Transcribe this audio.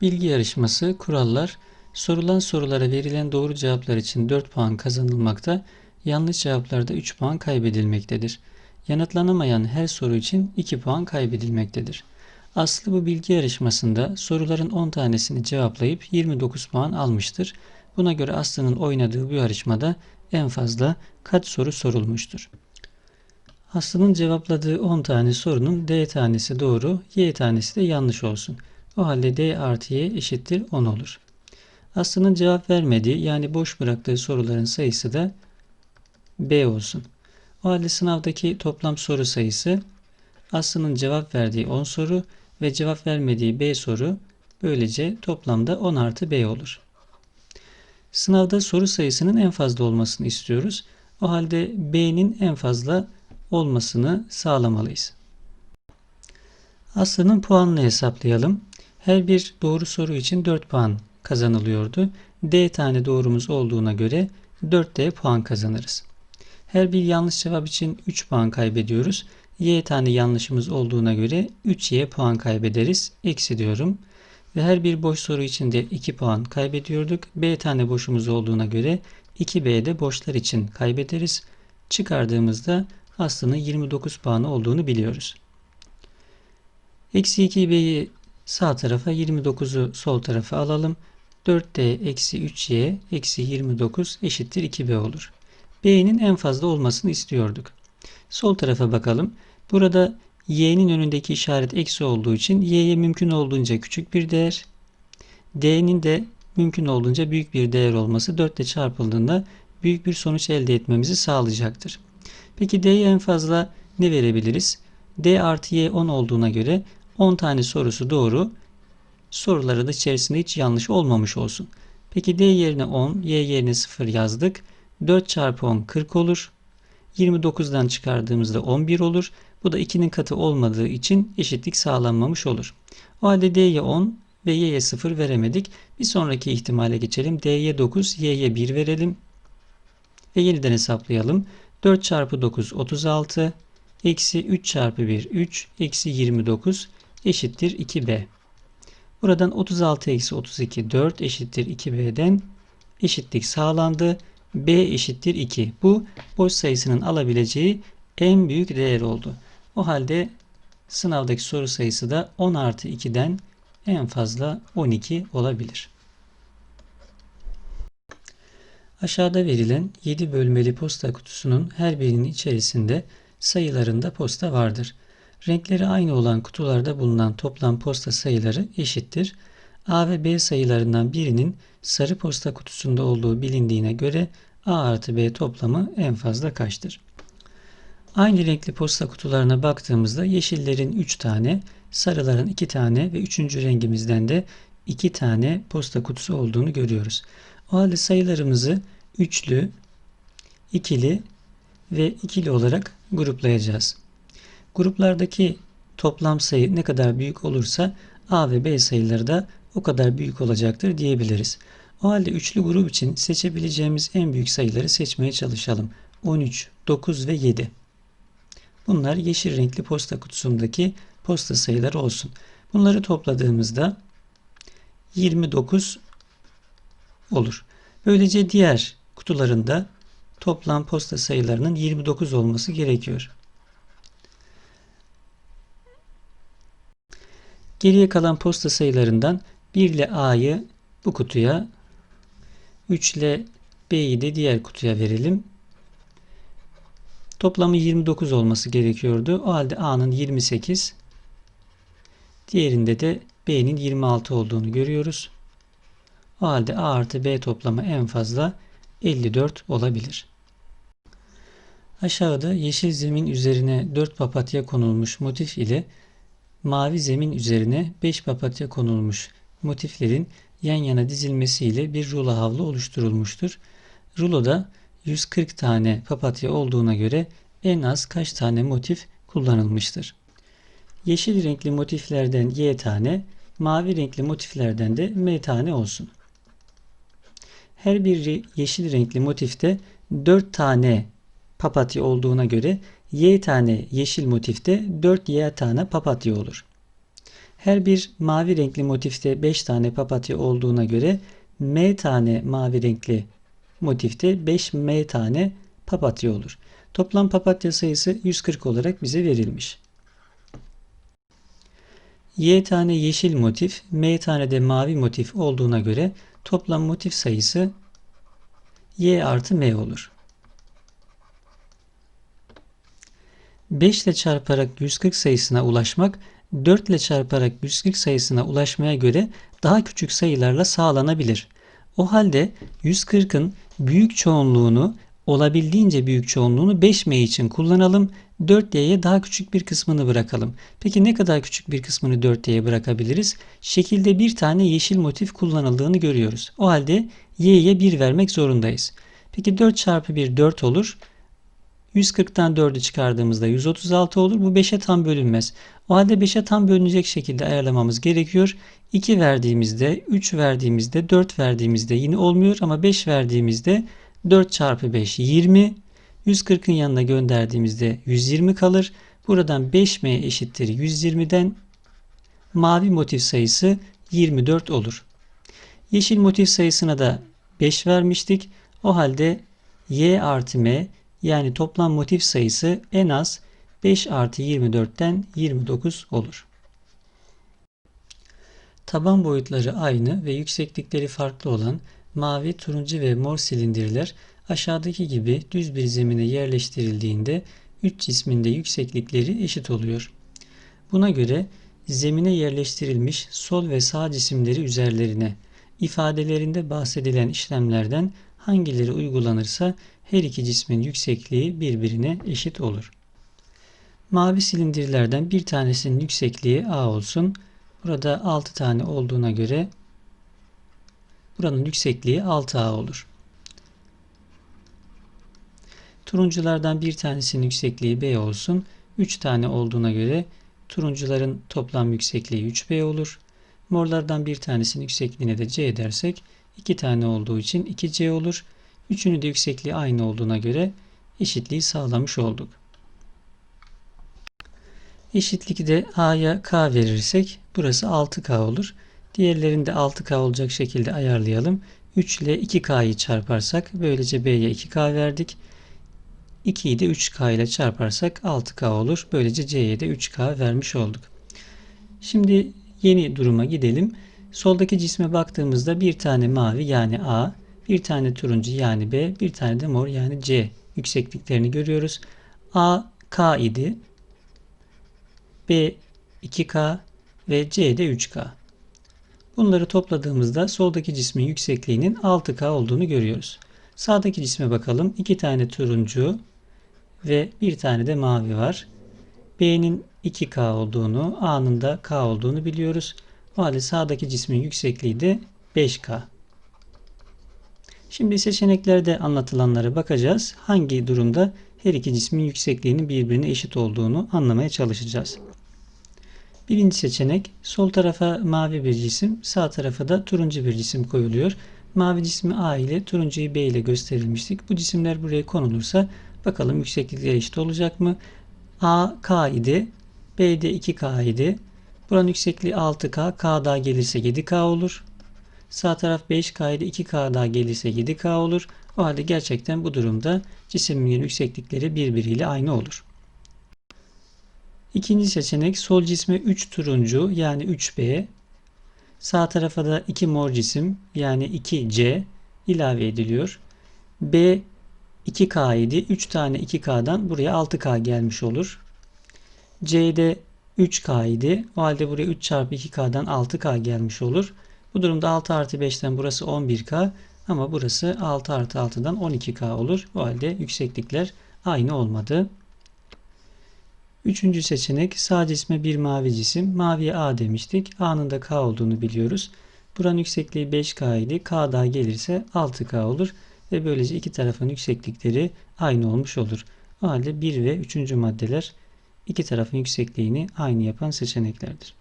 Bilgi yarışması, kurallar, sorulan sorulara verilen doğru cevaplar için 4 puan kazanılmakta, yanlış cevaplarda 3 puan kaybedilmektedir. Yanıtlanamayan her soru için 2 puan kaybedilmektedir. Aslı bu bilgi yarışmasında soruların 10 tanesini cevaplayıp 29 puan almıştır. Buna göre Aslı'nın oynadığı bu yarışmada en fazla kaç soru sorulmuştur? Aslı'nın cevapladığı 10 tane sorunun D tanesi doğru, Y tanesi de yanlış olsun. O halde D artı Y eşittir 10 olur. Aslı'nın cevap vermediği yani boş bıraktığı soruların sayısı da B olsun. O halde sınavdaki toplam soru sayısı Aslı'nın cevap verdiği 10 soru ve cevap vermediği B soru böylece toplamda 10 artı B olur. Sınavda soru sayısının en fazla olmasını istiyoruz. O halde B'nin en fazla olmasını sağlamalıyız. Aslı'nın puanını hesaplayalım. Her bir doğru soru için 4 puan kazanılıyordu. D tane doğrumuz olduğuna göre 4D puan kazanırız. Her bir yanlış cevap için 3 puan kaybediyoruz. Y tane yanlışımız olduğuna göre 3Y puan kaybederiz. Eksi diyorum. Ve her bir boş soru için de 2 puan kaybediyorduk. B tane boşumuz olduğuna göre 2B'de boşlar için kaybederiz. Çıkardığımızda aslında 29 puanı olduğunu biliyoruz. Eksi 2B'yi sağ tarafa 29'u sol tarafa alalım. 4D eksi 3Y eksi 29 eşittir 2B olur. B'nin en fazla olmasını istiyorduk. Sol tarafa bakalım. Burada y'nin önündeki işaret eksi olduğu için y'ye mümkün olduğunca küçük bir değer, d'nin de mümkün olduğunca büyük bir değer olması 4 ile çarpıldığında büyük bir sonuç elde etmemizi sağlayacaktır. Peki d'ye en fazla ne verebiliriz? d artı y 10 olduğuna göre 10 tane sorusu doğru. Soruları da içerisinde hiç yanlış olmamış olsun. Peki d yerine 10, y yerine 0 yazdık. 4 çarpı 10 40 olur. 29'dan çıkardığımızda 11 olur. Bu da 2'nin katı olmadığı için eşitlik sağlanmamış olur. O halde D'ye 10 ve Y'ye 0 veremedik. Bir sonraki ihtimale geçelim. D'ye 9, Y'ye 1 verelim. Ve yeniden hesaplayalım. 4 çarpı 9 36. Eksi 3 çarpı 1 3. Eksi 29 eşittir 2B. Buradan 36 eksi 32 4 eşittir 2B'den eşitlik sağlandı. B eşittir 2. Bu boş sayısının alabileceği en büyük değer oldu. O halde sınavdaki soru sayısı da 10 artı 2'den en fazla 12 olabilir. Aşağıda verilen 7 bölmeli posta kutusunun her birinin içerisinde sayılarında posta vardır. Renkleri aynı olan kutularda bulunan toplam posta sayıları eşittir. A ve B sayılarından birinin sarı posta kutusunda olduğu bilindiğine göre A artı B toplamı en fazla kaçtır? Aynı renkli posta kutularına baktığımızda yeşillerin 3 tane, sarıların 2 tane ve 3. rengimizden de 2 tane posta kutusu olduğunu görüyoruz. O halde sayılarımızı üçlü, ikili ve ikili olarak gruplayacağız. Gruplardaki toplam sayı ne kadar büyük olursa A ve B sayıları da o kadar büyük olacaktır diyebiliriz. O halde üçlü grup için seçebileceğimiz en büyük sayıları seçmeye çalışalım. 13, 9 ve 7. Bunlar yeşil renkli posta kutusundaki posta sayıları olsun. Bunları topladığımızda 29 olur. Böylece diğer kutularında toplam posta sayılarının 29 olması gerekiyor. Geriye kalan posta sayılarından 1 ile A'yı bu kutuya 3 ile B'yi de diğer kutuya verelim. Toplamı 29 olması gerekiyordu. O halde A'nın 28, diğerinde de B'nin 26 olduğunu görüyoruz. O halde A artı B toplamı en fazla 54 olabilir. Aşağıda yeşil zemin üzerine 4 papatya konulmuş motif ile mavi zemin üzerine 5 papatya konulmuş motiflerin yan yana dizilmesiyle bir rulo havlu oluşturulmuştur. Ruloda 140 tane papatya olduğuna göre en az kaç tane motif kullanılmıştır? Yeşil renkli motiflerden Y tane, mavi renkli motiflerden de M tane olsun. Her bir yeşil renkli motifte 4 tane papatya olduğuna göre Y tane yeşil motifte 4 Y tane papatya olur. Her bir mavi renkli motifte 5 tane papatya olduğuna göre M tane mavi renkli motifte 5M tane papatya olur. Toplam papatya sayısı 140 olarak bize verilmiş. Y tane yeşil motif, M tane de mavi motif olduğuna göre toplam motif sayısı Y artı M olur. 5 ile çarparak 140 sayısına ulaşmak 4 ile çarparak 140 sayısına ulaşmaya göre daha küçük sayılarla sağlanabilir. O halde 140'ın büyük çoğunluğunu olabildiğince büyük çoğunluğunu 5M için kullanalım. 4Y'ye daha küçük bir kısmını bırakalım. Peki ne kadar küçük bir kısmını 4Y'ye bırakabiliriz? Şekilde bir tane yeşil motif kullanıldığını görüyoruz. O halde Y'ye 1 vermek zorundayız. Peki 4 çarpı 1 4 olur. 140'tan 4'ü çıkardığımızda 136 olur. Bu 5'e tam bölünmez. O halde 5'e tam bölünecek şekilde ayarlamamız gerekiyor. 2 verdiğimizde, 3 verdiğimizde, 4 verdiğimizde yine olmuyor ama 5 verdiğimizde 4 çarpı 5 20. 140'ın yanına gönderdiğimizde 120 kalır. Buradan 5m eşittir 120'den mavi motif sayısı 24 olur. Yeşil motif sayısına da 5 vermiştik. O halde y artı m yani toplam motif sayısı en az 5 artı 24'ten 29 olur. Taban boyutları aynı ve yükseklikleri farklı olan mavi, turuncu ve mor silindirler aşağıdaki gibi düz bir zemine yerleştirildiğinde üç cisminde yükseklikleri eşit oluyor. Buna göre zemine yerleştirilmiş sol ve sağ cisimleri üzerlerine ifadelerinde bahsedilen işlemlerden hangileri uygulanırsa her iki cismin yüksekliği birbirine eşit olur. Mavi silindirlerden bir tanesinin yüksekliği A olsun. Burada 6 tane olduğuna göre buranın yüksekliği 6A olur. Turunculardan bir tanesinin yüksekliği B olsun. 3 tane olduğuna göre turuncuların toplam yüksekliği 3B olur. Morlardan bir tanesinin yüksekliğine de C dersek 2 tane olduğu için 2C olur. Üçünü de yüksekliği aynı olduğuna göre eşitliği sağlamış olduk. Eşitlikte A'ya K verirsek burası 6K olur. Diğerlerini de 6K olacak şekilde ayarlayalım. 3 ile 2K'yı çarparsak böylece B'ye 2K verdik. 2'yi de 3K ile çarparsak 6K olur. Böylece C'ye de 3K vermiş olduk. Şimdi yeni duruma gidelim. Soldaki cisme baktığımızda bir tane mavi yani A, bir tane turuncu yani B, bir tane de mor yani C yüksekliklerini görüyoruz. A K idi. B 2K ve C de 3K. Bunları topladığımızda soldaki cismin yüksekliğinin 6K olduğunu görüyoruz. Sağdaki cisme bakalım. 2 tane turuncu ve bir tane de mavi var. B'nin 2K olduğunu, A'nın da K olduğunu biliyoruz. O halde sağdaki cismin yüksekliği de 5K. Şimdi seçeneklerde anlatılanlara bakacağız. Hangi durumda her iki cismin yüksekliğinin birbirine eşit olduğunu anlamaya çalışacağız. Birinci seçenek sol tarafa mavi bir cisim, sağ tarafa da turuncu bir cisim koyuluyor. Mavi cismi A ile turuncuyu B ile gösterilmiştik. Bu cisimler buraya konulursa bakalım yükseklikleri eşit olacak mı? A K idi. B de 2K idi. Buranın yüksekliği 6K. K daha gelirse 7K olur. Sağ taraf 5K ile 2K daha gelirse 7K olur. O halde gerçekten bu durumda cisimlerin yükseklikleri birbiriyle aynı olur. İkinci seçenek sol cisme 3 turuncu yani 3B. Sağ tarafa da 2 mor cisim yani 2C ilave ediliyor. B 2K idi. 3 tane 2K'dan buraya 6K gelmiş olur. C'de 3K idi. O halde buraya 3 çarpı 2K'dan 6K gelmiş olur. Bu durumda 6 artı 5'ten burası 11K ama burası 6 artı 6'dan 12K olur. O halde yükseklikler aynı olmadı. Üçüncü seçenek sağ cisme bir mavi cisim. Maviye A demiştik. A'nın da K olduğunu biliyoruz. Buranın yüksekliği 5K idi. K daha gelirse 6K olur. Ve böylece iki tarafın yükseklikleri aynı olmuş olur. O halde 1 ve 3. maddeler iki tarafın yüksekliğini aynı yapan seçeneklerdir.